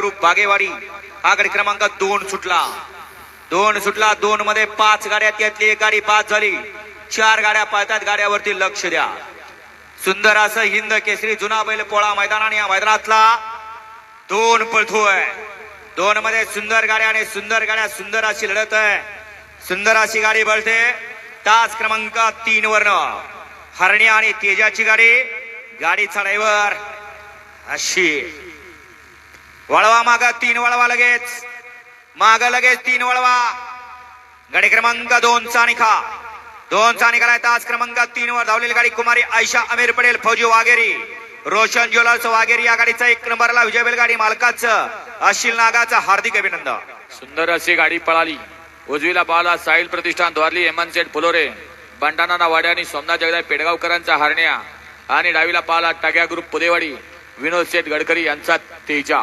Group Bagewadi. हा गाडी क्रमांक दोन सुटला. दोन सुटला दोन मध्ये पाच गाड्या त्यातली एक गाडी पाच झाली. चार गाड्या पळतात गाड्यावरती लक्ष द्या. सुंदर असं हिंद केसरी जुना बैल पोळा मैदान आणि या मैदानातला दोन पळतोय दोन मध्ये सुंदर गाड्या आणि सुंदर गाड्या सुंदर अशी लढत आहे. सुंदर अशी गाडी बळते. तास क्रमांक तीन वर्ण हरण्या आणि तेजाची गाडी. गाडीचा ड्रायव्हर अशी. वळवा माग तीन वळवा लगेच. माग लगेच तीन वळवा. गाडी क्रमांक दोन चा निखा दोन चा निघालाय तास क्रमांक तीन वर धावलेली गाडी कुमारी आयशा अमीर पटेल फौजी वाघेरी. रोशन ज्वेलर्स वाघेरी या गाडीचा एक नंबरला विजय बैलगाडी मालकाचं अशिल नागाचं हार्दिक अभिनंदन. सुंदर अशी गाडी पळाली. उजवीला बाला साहिल प्रतिष्ठान द्वारली हेमंत सेठ फुलोरे. बंडाना वाड्या आणि सोमनाथ जगदाय पेडगावकरांचा हरण्या. आणि डावीला पाला टाग्या ग्रुप पुदेवाडी. विनोद शेठ गडकरी यांचा तेजा.